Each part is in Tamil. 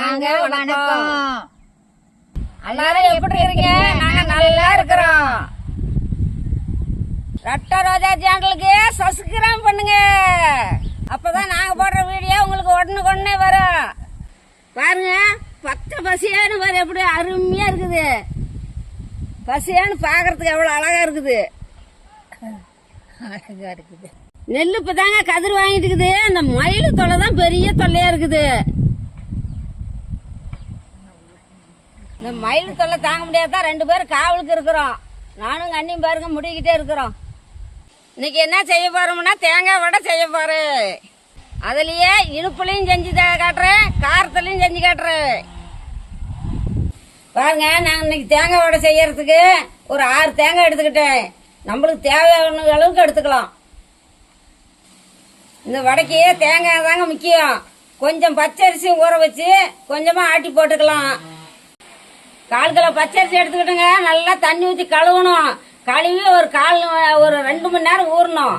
வாங்க வணக்கம். எல்லாரும் எப்படி இருக்கீங்க? நாங்க நல்லா இருக்கிறோம். ரெட்ட ரோஜா சேனலுக்கு சப்ஸ்கிரைப் பண்ணுங்க. அப்பதான் நாங்க போடுற வீடியோ உங்களுக்கு உடனுக்கு உடனே வரும். பாருங்க பச்சை பசியான்னு பாரு எப்படி அருமையா இருக்குது. பசியான்னு பாக்குறதுக்கு எவ்வளவு அழகா இருக்குது. அழகா இருக்குது. நெல் இப்பதாங்க கதிர் வாங்கிட்டு இருக்குது. அந்த மயில் தொல்லை தான் பெரிய தொல்லையா இருக்குது. இந்த மயில் தொல்லை தாங்க முடியாதான் ரெண்டு பேரும் காவலுக்கு இருக்கிறோம். நானும் அண்ணியும் பாருங்க முடிக்கிட்டே இருக்கிறோம். இன்னைக்கு என்ன செய்ய போறோம்னா தேங்காய் வடை செய்ய போறேன். அதுலயே இனிப்புலையும் செஞ்சு காட்டுறேன் காரத்துலையும் செஞ்சு காட்டுறேன். பாருங்க நான் இன்னைக்கு தேங்காய் வடை செய்யறதுக்கு ஒரு ஆறு தேங்காய் எடுத்துக்கிட்டேன். நம்மளுக்கு தேவையான அளவுக்கு எடுத்துக்கலாம். இந்த வடைக்கு தேங்காய் தாங்க முக்கியம். கொஞ்சம் பச்சரிசி ஊற வச்சு கொஞ்சமா ஆட்டி போட்டுக்கலாம். கால் கிலோ பச்சரிசி எடுத்துக்கிட்டுங்க நல்லா தண்ணி ஊற்றி கழுவணும். கழுவி ஒரு கால் ஒரு ரெண்டு மணி நேரம் ஊறணும்.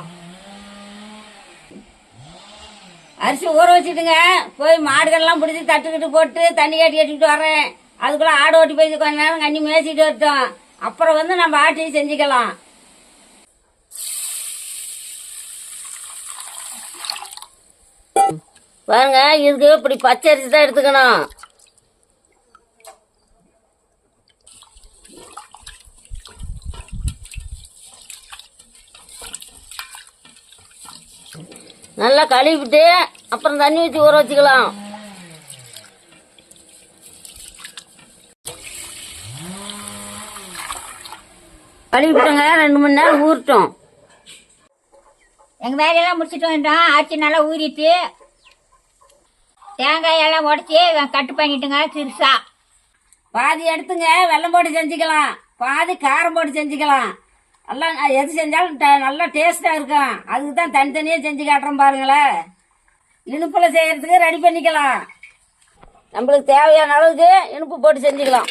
அரிசி ஊற வச்சுட்டுங்க போய் மாடுகள்லாம் பிடிச்சி தட்டுக்கிட்டு போட்டு தண்ணி கட்டி கட்டிக்கிட்டு வரேன் அதுக்குள்ள ஆடு ஓட்டி போய் கொஞ்ச நேரம் கண்ணி மேய்ச்சிட்டு வரட்டும். அப்புறம் வந்து நம்ம ஆட்டி செஞ்சுக்கலாம். பாருங்க இதுக்கு இப்படி பச்சை அரிசி தான் எடுத்துக்கணும். நல்லா கழுவிட்டு அப்புறம் தண்ணி ஊற்றி ஊற வச்சுக்கலாம். கழுவிட்டுங்க ரெண்டு மணி நேரம் ஊறட்டும். எங்க வேலையெல்லாம் முடிச்சிட்டு வந்துட்டோம் அரிசி நல்லா ஊறிட்டு தேங்காய் எல்லாம் உடச்சி கட்டு பண்ணிட்டுங்க சிறுசா. பாதி எடுத்துங்க வெல்லம் போட்டு செஞ்சுக்கலாம். பாதி காரம் போட்டு செஞ்சுக்கலாம். நல்லா எது செஞ்சாலும் நல்லா டேஸ்டா இருக்கும். அதுக்கு தான் தனித்தனியா செஞ்சு காட்டுறோம் பாருங்களேன் இனிப்புல செய்யறதுக்கு ரெடி பண்ணிக்கலாம். நம்மளுக்கு தேவையான அளவுக்கு இனிப்பு போட்டு செஞ்சுக்கலாம்.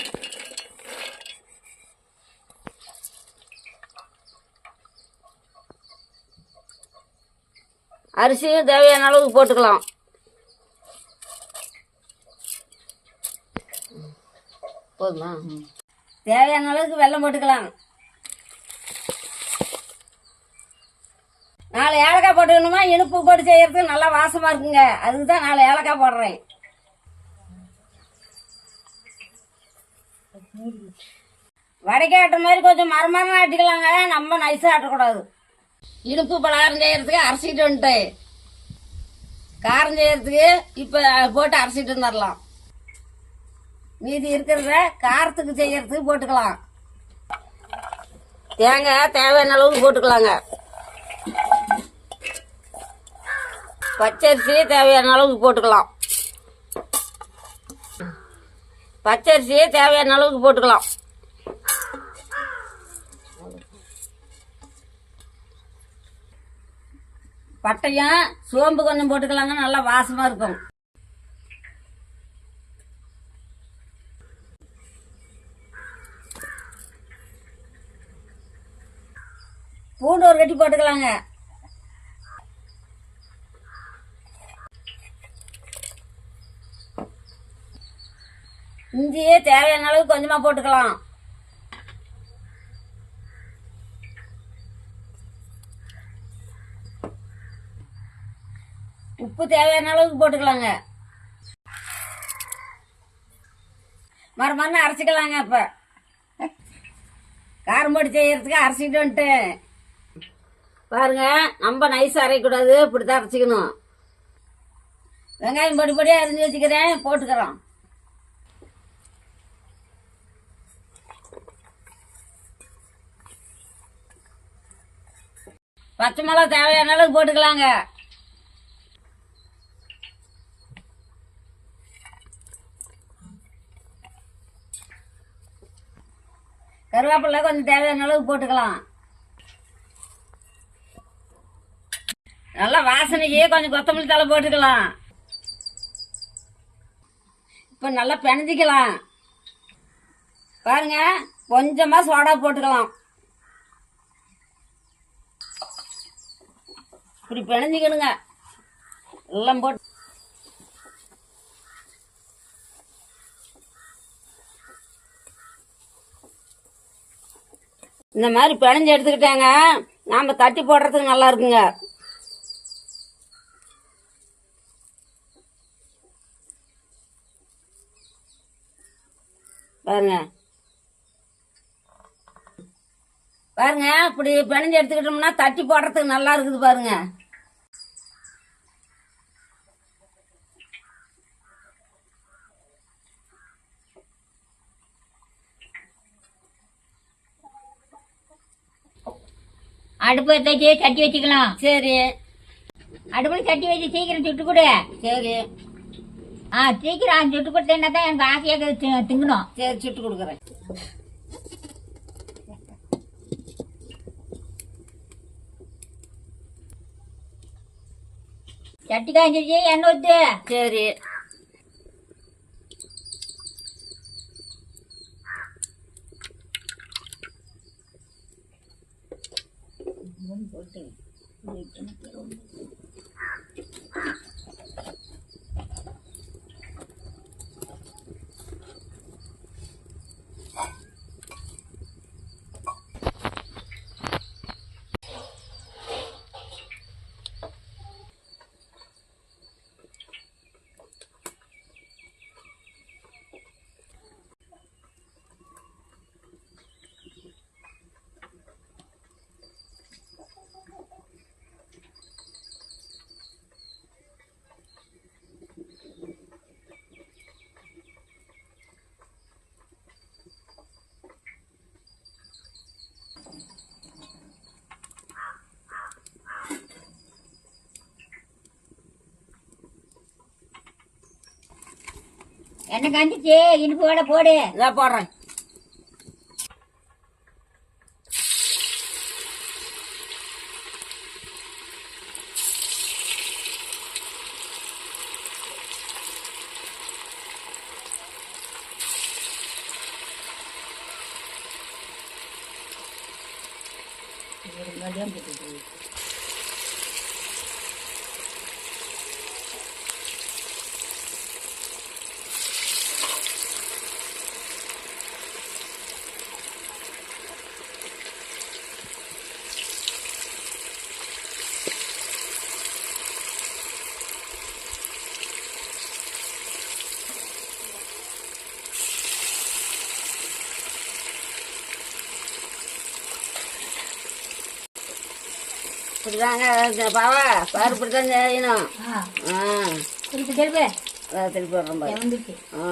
அரிசியும் தேவையான அளவுக்கு போட்டுக்கலாம். போதுமா? தேவையான அளவுக்கு வெல்லம் போட்டுக்கலாம். நாலு ஏலக்காய் போட்டுக்கணுமா? இனிப்பு போட்டு செய்யறதுக்கு நல்லா வாசமா இருக்குங்க. அதுக்கு தான் நாலு ஏலக்காய் போடுறேன். வடைக்கு ஆட்டுற மாதிரி கொஞ்சம் மரமரம் ஆட்டிக்கலாங்க. நம்ம நைஸாக ஆட்டக்கூடாது. இனிப்பு பலகாரம் செய்யறதுக்கு அரைச்சிட்டு வந்துட்டேன். காரம் செய்யறதுக்கு இப்போ போட்டு அரைச்சிட்டு வந்துடலாம் மீதி இருக்கிறத காரத்துக்கு செய்யறதுக்கு போட்டுக்கலாம். தேங்காய் தேவையான அளவுக்கு போட்டுக்கலாங்க. பச்சரிசி தேவையான அளவுக்கு போட்டுக்கலாம். பச்சரிசி தேவையான அளவுக்கு போட்டுக்கலாம். பட்டையும் சோம்பு கொஞ்சம் போட்டுக்கலாங்க நல்லா வாசமாக இருக்கும். பூண்டு ஒரு கட்டி போட்டுக்கலாங்க. இஞ்சியே தேவையான அளவுக்கு கொஞ்சமாக போட்டுக்கலாம். உப்பு தேவையான அளவுக்கு போட்டுக்கலாங்க. மறு அரைச்சிக்கலாங்க இப்போ. காரம்பொடி செய்யறதுக்கு அரைச்சிட்டு வந்துட்டு பாருங்க ரொம்ப நைஸ் அரைக்கூடாது இப்படித்தான் அரைச்சிக்கணும். வெங்காயம் பொடி பொடியாக அரிஞ்சு வச்சுக்கிறேன் போட்டுக்கிறோம். பச்சை மிளகா தேவையான அளவுக்கு போட்டுக்கலாங்க. கருவேப்பிலை கொஞ்சம் தேவையான அளவுக்கு போட்டுக்கலாம். நல்லா வாசனைக்கு கொஞ்சம் கொத்தமல்லி தலை போட்டுக்கலாம். இப்போ நல்லா பிணைஞ்சிக்கலாம். பாருங்க கொஞ்சமாக சோடா போட்டுக்கலாம். இப்படி பிணைஞ்சிக்கணுங்க. எல்லாம் போட்டு. இந்த மாதிரி பிணைஞ்சு எடுத்துக்கிட்டாங்க. நாம் தட்டி போடுறதுக்கு நல்லா இருக்குங்க. பாருங்க. பாருங்க இப்படி பிணைஞ்சு எடுத்துக்கிட்டோம்னா தட்டி போடுறதுக்கு நல்லா இருக்குது பாருங்க. அடுப்பு தச்சு சட்டி வச்சுக்கலாம். சரி. அடுப்புல சட்டி வச்சு சீக்கிரம் சுட்டு கொடு. சரி. ஆ சீக்கிரம் சுட்டு கொடுத்தேன்னா தான் எனக்கு ஆசையாக திங்கணும். சரி சுட்டு கொடுக்குறேன். சட்டி காய்ஞ்சிருச்சு எண்ணெய் ஊத்து. சரி. बोलते हैं। எண்ணெய் காய்ஞ்சிச்சு இனிப்பு வடை போடு. இதை போடுறேன். இப்படிதாங்க பாவா பாரு இப்படிதான் செய்யணும். ஆ. திருப்பி திருப்பி. திருப்பி விடுறேன் பாரு. வந்துச்சு ஆ.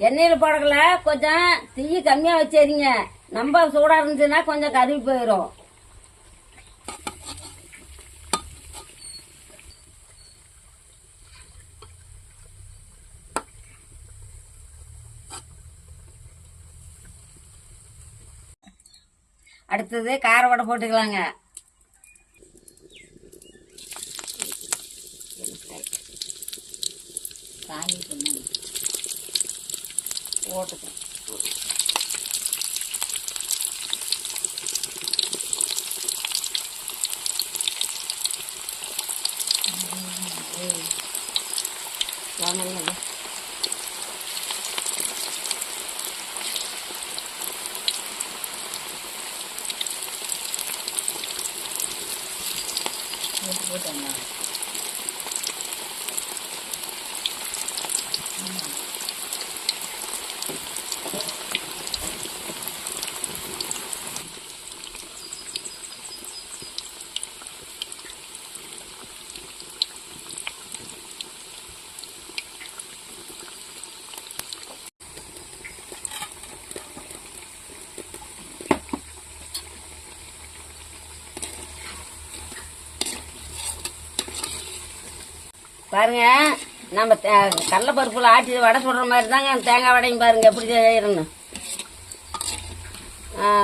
எண்ணெயில் போடக்கல. கொஞ்சம் தீ கம்மியாக வச்சேரிங்க நம்ம சூடாக இருந்துச்சுன்னா கொஞ்சம் கருவி போயிடும் அடுத்தது கார வடை போட்டுக்கலாங்க காஞ்சி சொன்னாங்க போட்டுக்கலாம் வாங்கல்ல. போட்டு போட்டாங்க பாருங்க நம்ம தே- கடலைப்பருப்புல ஆட்டி வடை சுடுற மாதிரி தாங்க தேங்காய் வடையும் பாருங்க எப்படி செய்யறோன்னு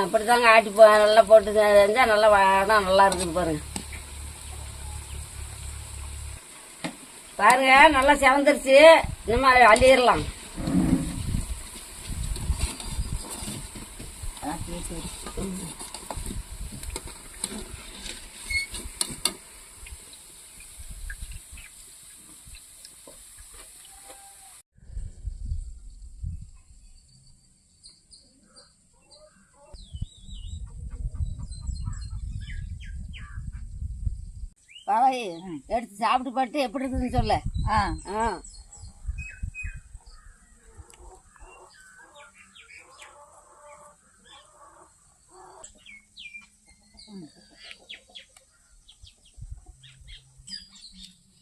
இப்படி தாங்க ஆட்டி போ நல்லா போட்டு செஞ்சால் நல்லா வடை நல்லா இருக்குது பாருங்க. பாருங்க நல்லா செவந்துருச்சு. இந்த மாதிரி அள்ளிடலாம். Thank you. பாவை எடுத்து சாப்பிட்டு பார்த்து எப்படி இருக்குதுன்னு சொல்ல. ஆ. ஆ.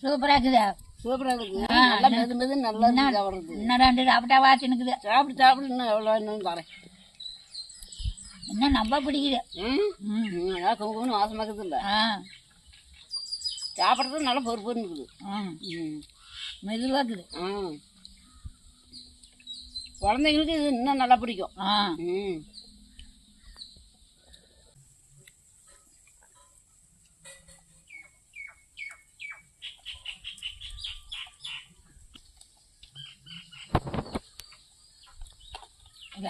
சூப்பரா இருக்குது. சூப்பராக இருக்குது. நல்லா மெது மெது நல்லா இன்னும் ரெண்டு சாப்பிட்டா வாத்தினுக்குது சாப்பிட்டு சாப்பிட்டு இன்னும் எவ்வளோ இன்னும் தரேன். இன்னும் ரொம்ப பிடிக்குது. ம்? ம். ம், நல்லா குங்குமம் வாசமாக இருக்குது இல்லை ஆ. சாப்பிட்றது நல்லா பொறு ம். மெதுவாக இருக்குது. ஆ. குழந்தைங்களுக்கு இது இன்னும் நல்லா பிடிக்கும். ஆ. ம்.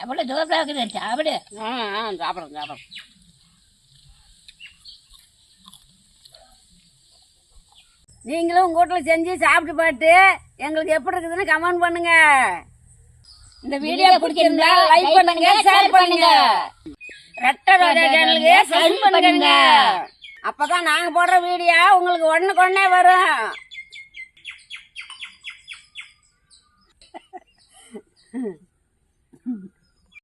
எவ்வளோ சூப்பராக இருக்குது சாப்பிடு. ஆ ஆ சாப்பிட்றேன் சாப்பிட்றேன். நீங்களும் உங்கள் வீட்டில் செஞ்சு சாப்பிட்டு பார்த்து எங்களுக்கு எப்படி இருக்குதுன்னு கமெண்ட் பண்ணுங்க. இந்த வீடியோ பிடிச்சிருந்தா லைக் பண்ணுங்க ஷேர் பண்ணுங்க. ரெட்ட ரோஜா சேனலுக்கு சப்ஸ்கிரைப் பண்ணுங்க. அப்பதான் நாங்க போடுற வீடியோ உங்களுக்கு ஒண்ணே வரும்.